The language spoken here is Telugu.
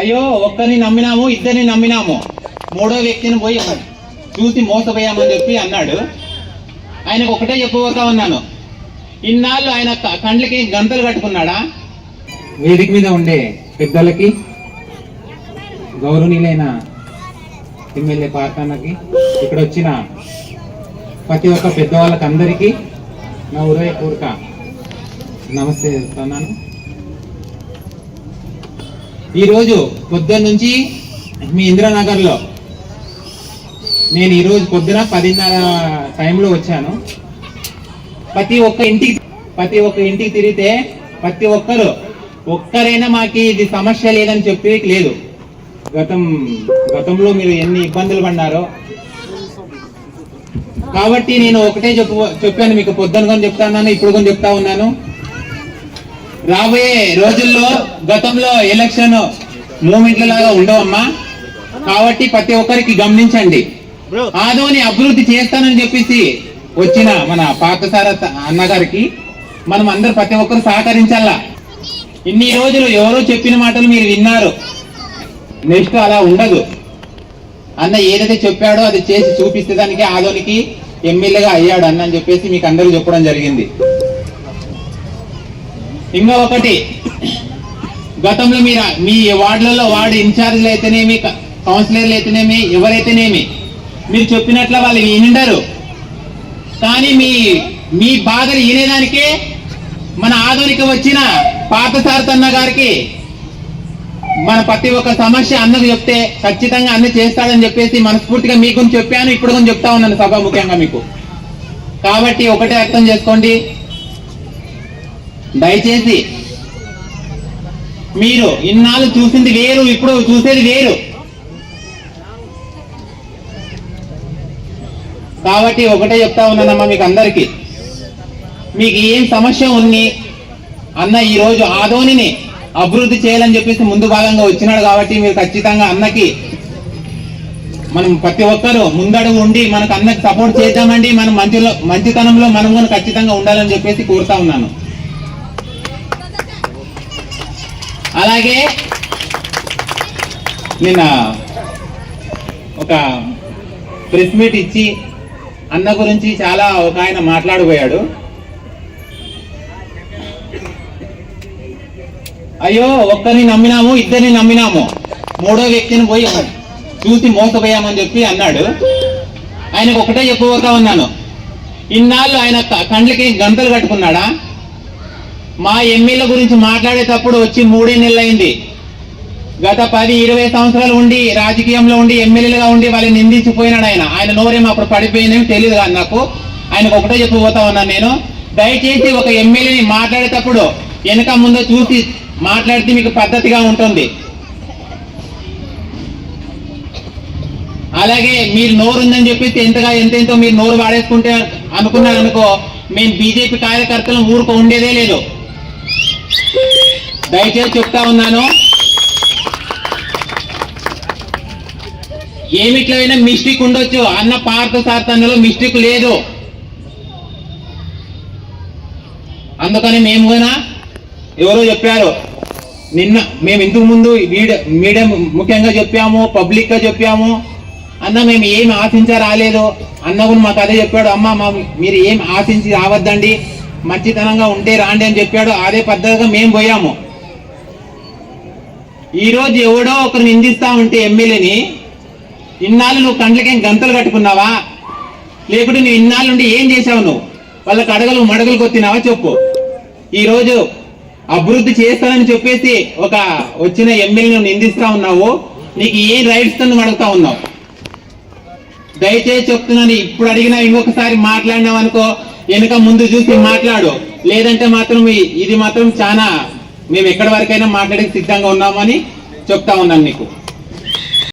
అయ్యో ఒక్కరిని నమ్మినాము ఇద్దరిని నమ్మినాము. మూడో వ్యక్తిని పోయి చూసి మోసపోయామని చెప్పి అన్నాడు. ఆయనకు ఒకటే చెప్పుకోక ఉన్నాను. ఇన్నాళ్ళు ఆయన కండ్లకి గంతలు కట్టుకున్నాడా? వేదిక మీద ఉండే పెద్దలకి గౌరవనీయులైన ఎమ్మెల్యే పార్కన్నకి ఇక్కడ వచ్చిన ప్రతి ఒక్క పెద్దవాళ్ళకి అందరికీ నా హృదయపూర్వక నమస్తే చెప్తున్నాను. ఈరోజు పొద్దున్న నుంచి మీ ఇందిరానగర్లో. నేను ఈరోజు పొద్దున పదిన్నర టైంలో వచ్చాను. ప్రతి ఒక్క ఇంటికి ప్రతి ఒక్క ఇంటికి తిరిగితే ప్రతి ఒక్కరు ఒక్కరైనా మాకు ఇది సమస్య లేదని చెప్పి లేదు. గతం గతంలో మీరు ఎన్ని ఇబ్బందులు పడినారో కాబట్టి నేను ఒకటే చెప్పు చెప్పాను మీకు పొద్దున కొని చెప్తా ఉన్నాను ఇప్పుడు కొని చెప్తా ఉన్నాను. రాబోయే రోజుల్లో గతంలో ఎలక్షన్ మూమెంట్ల లాగా ఉండవమ్మా. కాబట్టి ప్రతి ఒక్కరికి గమనించండి. ఆదోని అభివృద్ధి చేస్తానని చెప్పేసి వచ్చిన మన పార్థసార అన్నగారికి మనం అందరు ప్రతి ఒక్కరు సహకరించాలా? ఇన్ని రోజులు ఎవరో చెప్పిన మాటలు మీరు విన్నారు. నెక్స్ట్ అలా ఉండదు. అన్న ఏదైతే చెప్పాడో అది చేసి చూపిస్తే దానికి ఆదోనికి ఎమ్మెల్యేగా అయ్యాడు అన్న అని చెప్పేసి మీకు అందరూ చెప్పడం జరిగింది. ఇంకా ఒకటి. గతంలో మీరు మీ వార్డులలో వార్డు ఇన్ఛార్జ్లు అయితేనేమి కౌన్సిలర్లు అయితేనేమి ఎవరైతేనేమి మీరు చెప్పినట్లు వాళ్ళు వినిండరు కానీ మీ మీ బాధలు వినేదానికే మన ఆధునిక వచ్చిన పార్థసారథన్న గారికి మన ప్రతి ఒక్క సమస్య అన్నకు చెప్తే ఖచ్చితంగా అన్ని చేస్తాడని చెప్పేసి మనస్ఫూర్తిగా మీకు గురించి చెప్పాను ఇప్పుడు కూడా చెప్తా ఉన్నాను సభ ముఖ్యంగా మీకు. కాబట్టి ఒకటే అర్థం చేసుకోండి. దయచేసి మీరు ఇన్నాళ్ళు చూసింది వేరు ఇప్పుడు చూసేది వేరు. కాబట్టి ఒకటే చెప్తా ఉన్నానమ్మా మీకు అందరికీ. మీకు ఏం సమస్య ఉంది అన్న ఈరోజు ఆదోనిని అభివృద్ధి చేయాలని చెప్పేసి ముందు భాగంగా వచ్చినాడు కాబట్టి మీరు ఖచ్చితంగా అన్నకి మనం ప్రతి ఒక్కరు ముందడుగు ఉండి మనకు అన్నకి సపోర్ట్ చేద్దామండి. మనం మంచిలో మంచితనంలో మనం కూడా ఖచ్చితంగా ఉండాలని చెప్పేసి కోరుతా ఉన్నాను. అలాగే నిన్న ఒక ప్రెస్ మీట్ ఇచ్చి అన్న గురించి చాలా ఒక ఆయన మాట్లాడిపోయాడు అయ్యో ఒక్కరిని నమ్మినాము ఇద్దరిని నమ్మినాము. మూడో వ్యక్తిని పోయి చూసి మోసపోయామని చెప్పి అన్నాడు. ఆయనకు ఒకటే చెప్పుకోక ఉన్నాను. ఇన్నాళ్ళు ఆయన కండ్లకి గంతలు కట్టుకున్నాడా? మా ఎమ్మెల్యే గురించి మాట్లాడేటప్పుడు వచ్చి మూడే నెలలైంది. గత పది ఇరవై సంవత్సరాలు ఉండి రాజకీయంలో ఉండి ఎమ్మెల్యేలుగా ఉండి వాళ్ళని నిందించిపోయినాడు ఆయన. ఆయన నోరేమో అప్పుడు పడిపోయిందేమో తెలియదు కానీ నాకు. ఆయనకు ఒకటే చెప్పబోతా ఉన్నాను నేను. దయచేసి ఒక ఎమ్మెల్యేని మాట్లాడేటప్పుడు వెనక ముందు చూసి మాట్లాడితే మీకు పద్ధతిగా ఉంటుంది. అలాగే మీరు నోరు ఉందని చెప్పేసి ఎంతగా ఎంతెంతో మీరు నోరు వాడేసుకుంటే అనుకున్నారు అనుకో మేము బీజేపీ కార్యకర్తలు ఊరుకో ఉండేదే లేదు. దయచేసి చెప్తా ఉన్నాను. ఏమిట్లైనా అయినా మిస్టేక్ ఉండొచ్చు. అన్న పార్థ సార్థంలో మిస్టేక్ లేదు. అందుకని మేము కూడా ఎవరో చెప్పారు. నిన్న మేము ఇంతకు ముందు మీడియం మీడియా ముఖ్యంగా చెప్పాము పబ్లిక్గా చెప్పాము. అన్న మేము ఏం ఆశించా రాలేదు. అన్న కూడా మాకు అదే చెప్పాడు. అమ్మ మా మీరు ఏం ఆశించి రావద్దండి. మంచితనంగా ఉంటే రాండి అని చెప్పాడు. అదే పద్ధతిగా మేము పోయాము. ఈరోజు ఎవడో ఒకరు నిందిస్తా ఉంటే ఎమ్మెల్యేని ఇన్నాళ్ళు నువ్వు కండ్లకేం గంతలు కట్టుకున్నావా? లేకుంటే నువ్వు ఇన్నాళ్ళుండి ఏం చేసావు నువ్వు? వాళ్ళకి అడగలు మడగలు కొత్తినావా చెప్పు. ఈరోజు అభివృద్ధి చేస్తానని చెప్పేసి ఒక వచ్చిన ఎమ్మెల్యే నిందిస్తా ఉన్నావు. నీకు ఏం రైట్స్తో అడుగుతా ఉన్నావు? దయచేసి చెప్తున్నాను ఇప్పుడు అడిగినా ఇంకొకసారి మాట్లాడినావు అనుకో వెనుక ముందు చూసి మాట్లాడు. లేదంటే మాత్రం ఇది మాత్రం చాలా మేము ఎక్కడి వరకైనా మాట్లాడేకి సిద్ధంగా ఉన్నామని చెప్తా ఉన్నాను నీకు.